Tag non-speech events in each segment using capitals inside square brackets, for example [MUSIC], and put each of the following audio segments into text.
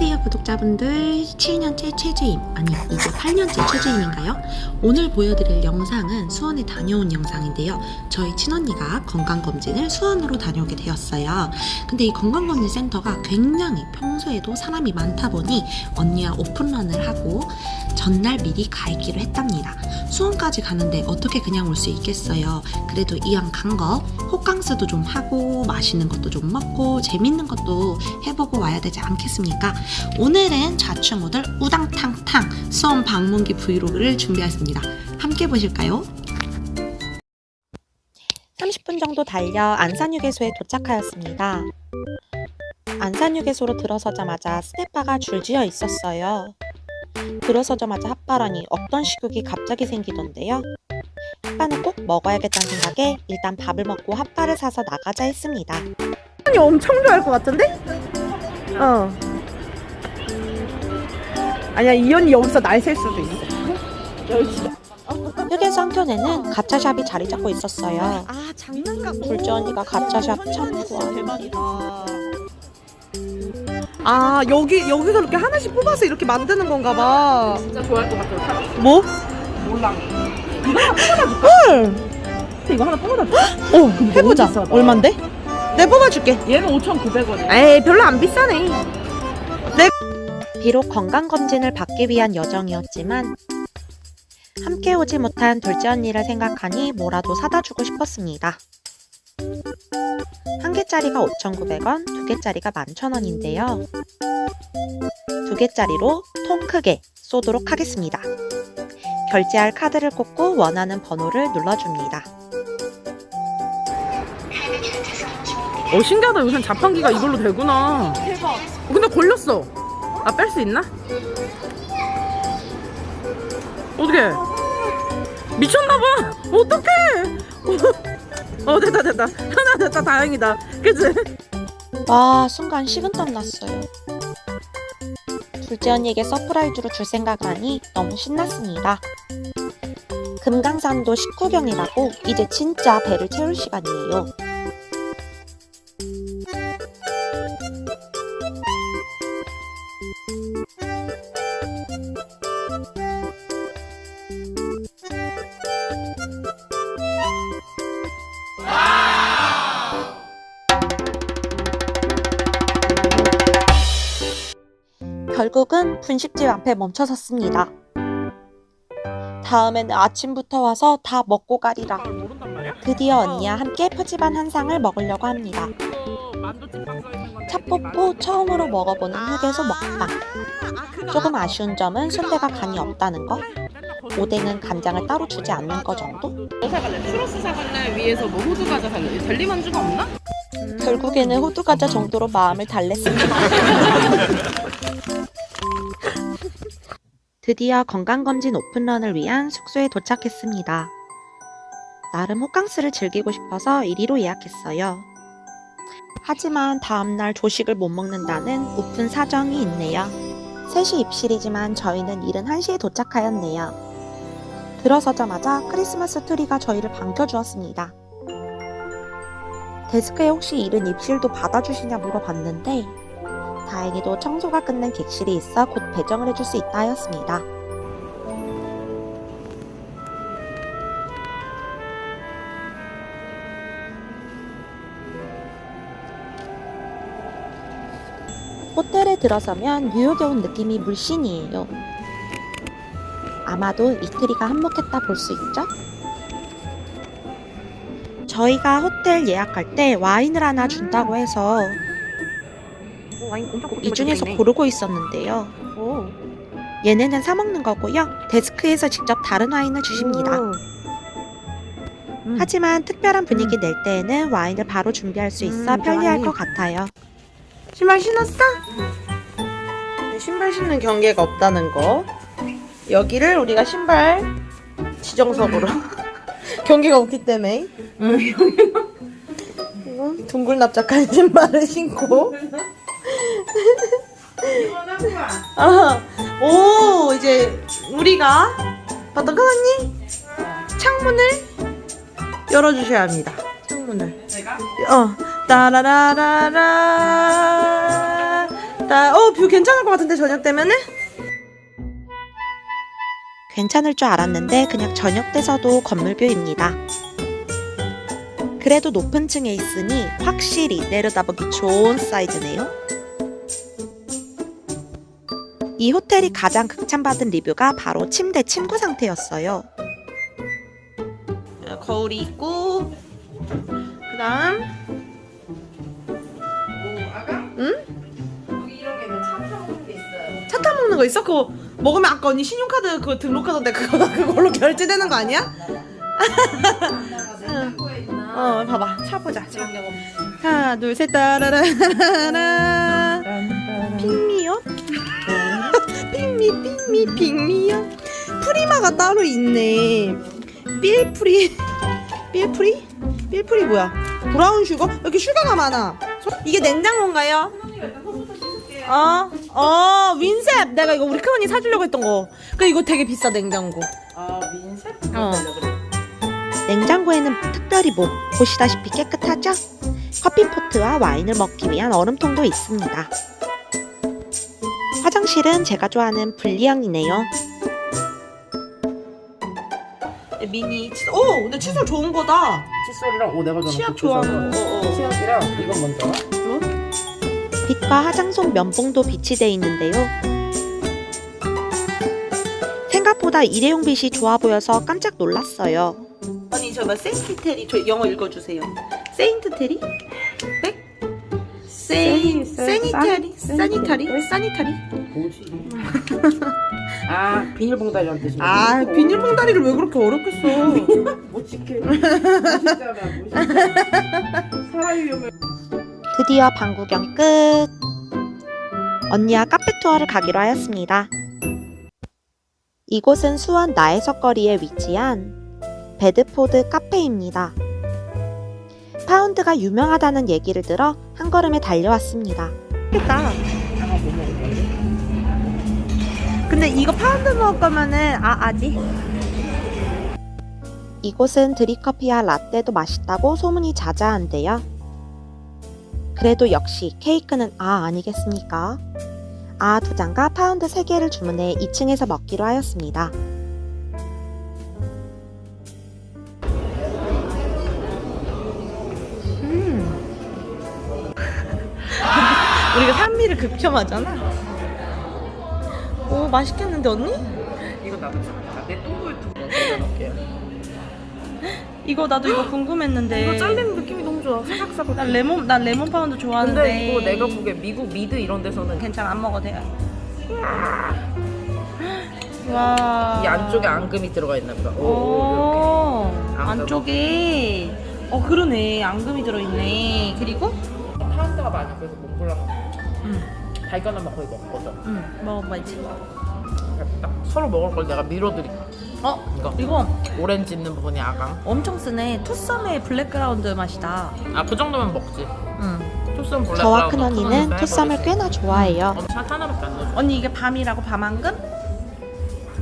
안 구독자분들 7년째 최주임 아니 이제 8년째 최주임인가요? 오늘 보여드릴 영상은 수원에 다녀온 영상인데요 저희 친언니가 건강검진을 수원으로 다녀오게 되었어요 근데 이 건강검진 센터가 굉장히 평소에도 사람이 많다 보니 언니와 오픈런을 하고 전날 미리 가 있기로 했답니다 수원까지 가는데 어떻게 그냥 올 수 있겠어요 그래도 이왕 간 거 호캉스도 좀 하고 맛있는 것도 좀 먹고 재밌는 것도 해보고 와야 되지 않겠습니까? 오늘은 좌충우돌 우당탕탕 수원 방문기 브이로그를 준비했습니다. 함께 보실까요? 30분 정도 달려 안산휴게소에 도착하였습니다. 안산휴게소로 들어서자마자 스냅바가 줄지어 있었어요. 들어서자마자 핫바라니 없던 식욕이 갑자기 생기던데요. 핫바는 꼭 먹어야겠다는 생각에 일단 밥을 먹고 핫바를 사서 나가자 했습니다. 엄청 좋아할 것 같은데? 어. 아니야 이 언니 여기서 날 셀 수도 있어. 휴게소 한켠에는 가차샵이 자리 잡고 있었어요. 아 장난감. 둘째 언니가 가차샵 참 대박이다. 아 여기 여기서 이렇게 하나씩 뽑아서 이렇게 만드는 건가 봐. 진짜 좋아할 것 같아요. 뭐? 몰랑. 헐. 이거 하나 뽑아다 줘. 어 해보자. 얼만데? 내 뽑아줄게. 얘는 5,900원이에요. 에이 별로 안 비싸네. 비록 건강검진을 받기 위한 여정이었지만 함께 오지 못한 둘째 언니를 생각하니 뭐라도 사다 주고 싶었습니다. 한 개짜리가 5,900원, 두 개짜리가 11,000원인데요. 두 개짜리로 통 크게 쏘도록 하겠습니다. 결제할 카드를 꽂고 원하는 번호를 눌러줍니다. 어 신기하다. 요새 자판기가 이걸로 되구나. 대박. 근데 걸렸어. 아 뺄 수 있나? 어떻게? 미쳤나봐. 어떡해? [LAUGHS] 어 됐다 됐다. 하나 됐다 다행이다. 그치? 와 순간 식은땀 났어요. 둘째 언니에게 서프라이즈로 줄 생각을 하니 너무 신났습니다. 금강산도 식후경이라고 이제 진짜 배를 채울 시간이에요. 결국은 분식집 앞에 멈춰섰습니다. 다음에는 아침부터 와서 다 먹고 가리라. 드디어 언니와 함께 표지반 한 상을 먹으려고 합니다. 차 뽑고 처음으로 먹어보는 휴게소 먹방. 조금 아쉬운 점은 순대가 간이 없다는 거. 오뎅은 간장을 따로 주지 않는 거 정도? 뭐 사갈래? 추러스 사갈래? 위에서 뭐 호두 과자 살래? 젤리 만주가 없나? 결국에는 호두 과자 정도로 마음을 달랬습니다. [LAUGHS] 드디어 건강검진 오픈런을 위한 숙소에 도착했습니다. 나름 호캉스를 즐기고 싶어서 이리로 예약했어요. 하지만 다음날 조식을 못 먹는다는 오픈 사정이 있네요. 3시 입실이지만 저희는 이른 1시에 도착하였네요. 들어서자마자 크리스마스 트리가 저희를 반겨주었습니다. 데스크에 혹시 이른 입실도 받아주시냐 물어봤는데 다행히도 청소가 끝난 객실이 있어 곧 배정을 해줄 수 있다 하였습니다. 호텔에 들어서면 뉴욕에 온 느낌이 물씬이에요. 아마도 이태리가 한몫했다 볼 수 있죠? 저희가 호텔 예약할 때 와인을 하나 준다고 해서 이 중에서 고르고 있었는데요. 얘네는 사 먹는 거고요. 데스크에서 직접 다른 와인을 주십니다. 하지만 특별한 분위기 낼 때에는 와인을 바로 준비할 수 있어 음, 편리할. 것 같아요. 신발 신었어? 신발 신는 경계가 없다는 거. 여기를 우리가 신발 지정석으로 [LAUGHS] 경계가 없기 때문에 [LAUGHS] 이거 둥글 납작한 신발을 신고 아, 오 이제 우리가 어떤 거니 창문을 열어주셔야 합니다. 창문을. 내가? 어 따라라라라 나, 어, 뷰 괜찮을 것 같은데, 저녁 되면은? 괜찮을 줄 알았는데 그냥 저녁 돼서도 건물뷰입니다. 그래도 높은 층에 있으니 확실히 내려다보기 좋은 사이즈네요. 이 호텔이 가장 극찬받은 리뷰가 바로 침대 침구 상태였어요. 어, 거울이 있고, 그 다음, 응? 차 타먹는 거 있어? 그거 먹으면 아까 언니 신용카드 그거 등록하던데 그거 [LAUGHS] 그걸로 결제되는 거 아니야? 응. 어 봐봐 차 보자 차 하나 둘 셋 따라라라라 핑미 핑미 핑미요 프리마가 따로 있네 삘프리 [LAUGHS] 삘프리? 삘프리 뭐야 브라운 슈거? 여기 슈가가 많아 이게 냉장고인가요? 어? 어, 윈셉! 내가 이거 우리 큰언니 사주려고 했던 거. 그 이거 되게 비싸, 냉장고. 아 민셋? 어. 냉장고에는 특별히 뭐 보시다시피 깨끗하죠? 커피 포트와 와인을 먹기 위한 얼음통도 있습니다. 화장실은 제가 좋아하는 분리형이네요. 미니 칫솔. 오! 근데 칫솔 좋은 거다. 칫솔이랑 오 내가 전에 치약 그 좋아하는 거. 어, 어. 치약이랑 이건 먼저 빛과 화장 솜 면봉도 비치돼 있는데요. 생각보다 일회용 빛이 좋아 보여서 깜짝 놀랐어요. 아니, 저 뭐, 세인트 테리. 저 영어 읽어주세요. 세인트 테리? 세니타리? 사니타리? 사니타리? 뭐지? [LAUGHS] 아 비닐봉다리란 뜻이야 아, 비닐봉다리를 왜 그렇게. [LAUGHS] 못 지켜 사람이 오면 드디어 방 구경 끝. 언니와 카페 투어를 가기로 하였습니다. 이곳은 수원 나해석 거리에 위치한 베드포드 카페입니다. 파운드가 유명하다는 얘기를 들어 한 걸음에 달려왔습니다. 좋겠다. 근데 이거 파운드 먹을 거면은, 아, 아직? 이곳은 드립커피와 라떼도 맛있다고 소문이 자자한데요. 그래도 역시 케이크는 아 아니겠습니까? 아두 잔과 파운드 세 개를 주문해 2층에서 먹기로 하였습니다. 우리가 산미를 극혐하잖아. 오, 맛있겠는데, 언니? 이거 나도 내 똥구에 두고 넣을게요 이거 나도 이거 궁금했는데. 이거 잘리는 느낌이 너무 좋아 사각사각 난 레몬 난 레몬 파운드 좋아하는데. 근데 이거 내가 보기에 미국 미드 이런 데서는 괜찮아 안 먹어도 돼. 와. 이 안쪽에 앙금이 들어가 있나 보다 오. 이렇게. 안쪽에. 어 그러네 앙금이 들어있네. 그리고. 파운드가 많이 그래서 몽블랑 음. 발견하면 거의 먹거든 음 먹어봐야지. 딱 서로 먹을 걸 내가 밀어드릴게 어 이거 이거 오렌지 있는 부분이 아강 엄청 쓰네. 투썸의 블랙그라운드 맛이다. 아 그 정도면 먹지 응. 투썸 볼래 저와 큰 언니는 투썸을 꽤나 좋아해요. 어, 샷 하나밖에 안 넣어줘 언니 이게 밤이라고 밤앙금?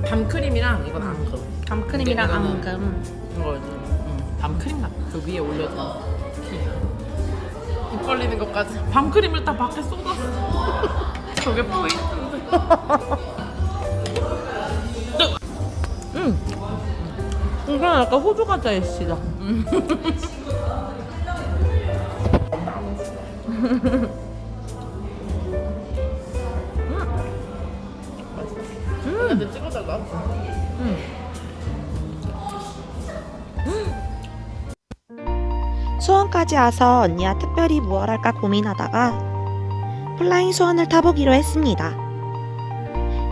밤크림이랑 이건 앙금 밤크림이랑 이거는 앙금. 이거지 응. 밤크림 같그 위에 올려준 티. 입 벌리는 것까지. 밤크림을 다 밖에 쏟았어. [LAUGHS] 저게 포인트인데. 응. [LAUGHS] 이건 약간 호두 과자 있시다. [LAUGHS] 근데 찍어달라 수원까지 와서 언니와 특별히 무얼 할까 고민하다가 플라잉 수원을 타보기로 했습니다.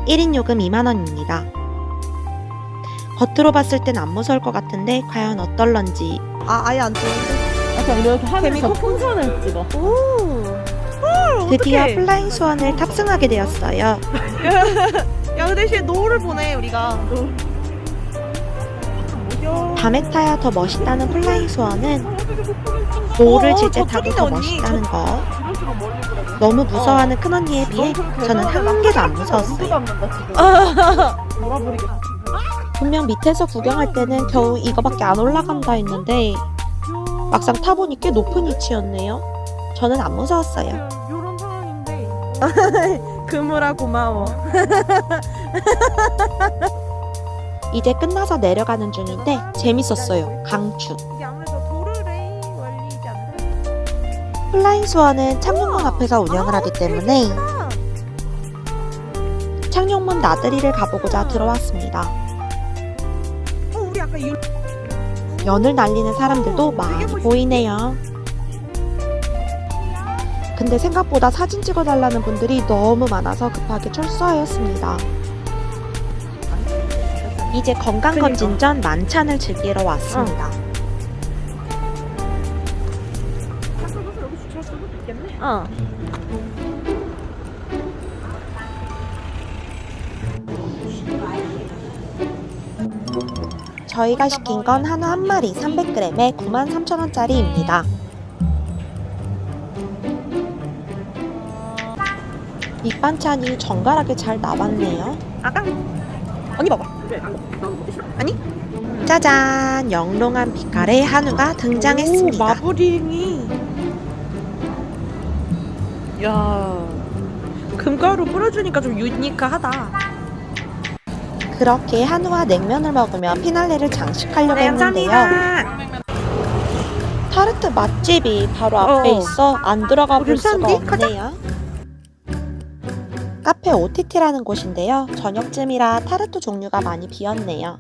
1인 요금 2만원입니다. 겉으로 봤을 땐 안 무서울 것 같은데 과연 어떨런지 아 아예 안 뜨는데? 약간 이렇게 하면서 풍선을 찍어 오. 드디어 어떡해. 플라잉 수원을 탑승하게 되었어요. [LAUGHS] 야, 그 대신에 노을을 보네, 우리가. 밤에 타야 더 멋있다는 수원은 노을을 어, 질때 타고 더. 멋있다는 거. 너무 무서워하는 큰언니에 비해 저는 한 개도 안 무서웠어요. 분명 밑에서 구경할 때는 겨우 이거밖에 안 올라간다 했는데 막상 타보니 꽤 높은 위치였네요. 저는 안 무서웠어요. 이런 [LAUGHS] 상황인데 그물아 고마워. [LAUGHS] 이제 끝나서 내려가는 중인데 재밌었어요. 강추. 플라잉 수원은 창룡문 앞에서 운영을 하기 때문에 아, 창룡문 나들이를 가보고자 들어왔습니다. 연을 날리는 사람들도 많이 보이네요. 근데 생각보다 사진 찍어달라는 분들이 너무 많아서 급하게 철수하였습니다. 이제 건강검진 전 만찬을 즐기러 왔습니다. 어. 저희가 시킨 건 한우 한 마리 300g에 93,000원짜리입니다. 밑반찬이 정갈하게 잘 나왔네요. 아까 언니 봐봐. 아니? 짜잔! 영롱한 빛깔의 한우가 오, 등장했습니다. 마블링이. 야. 금가루 뿌려주니까 좀 유니크하다. 그렇게 한우와 냉면을 먹으며 피날레를 장식하려고 네, 했는데요. 타르트 맛집이 바로 앞에 어. 있어 안 들어가 볼 수가 괜찮니? 가자. 없네요. 카페 OTT라는 곳인데요. 저녁쯤이라 타르트 종류가 많이 비었네요.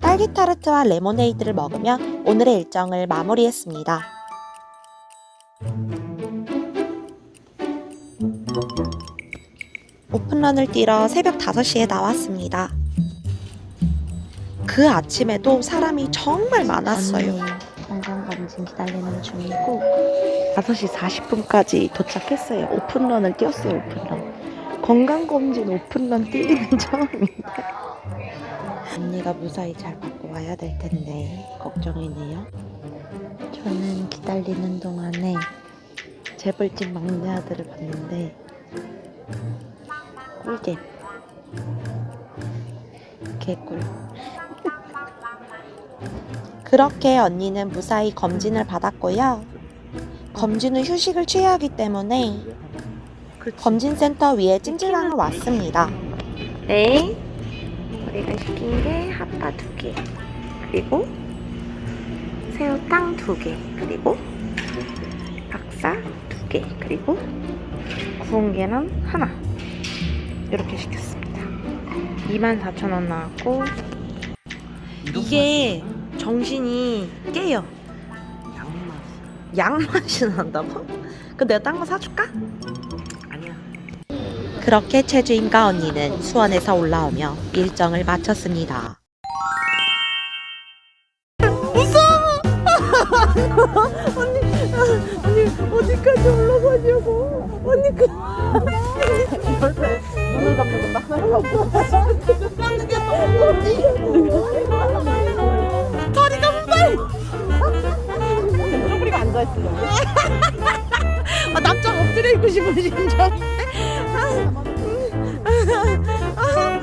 딸기 타르트와 레모네이드를 먹으며 오늘의 일정을 마무리했습니다. 오픈런을 뛰러 새벽 5시에 나왔습니다. 그 아침에도 사람이 정말 많았어요. 건강검진 기다리는 중이고 5시 40분까지 도착했어요. 오픈런을 뛰었어요. 오픈런. 건강검진 오픈런 뛰기는 [LAUGHS] 처음입니다. 언니가 무사히 잘 받고 와야 될 텐데 걱정이네요. 저는 기다리는 동안에 재벌집 막내 아들을 봤는데 꿀잼. 개꿀. [LAUGHS] 그렇게 언니는 무사히 검진을 받았고요. 검진 후 휴식을 취해야 하기 때문에 검진센터 위에 찜질방을 왔습니다. 네. 우리가 시킨 게 핫바 두 개, 그리고 새우탕 두 개, 그리고 박사 두 개, 그리고 구운 계란 하나. 이렇게 시켰습니다. 24,000원 나왔고 이게 정신이 깨요. 양맛. 양맛이 난다고? 그 내가 딴 거 사줄까? 그렇게 최주임과 언니는 수원에서 올라오며 일정을 마쳤습니다. 언니 어디까지 올라가냐고. 언니 그 눈을 감고 딱 다리가 문발. 쪼그리고 앉아 있어. 아 납작 엎드려 있고. 아, 아, 아, 아, 아, 진짜 ああ。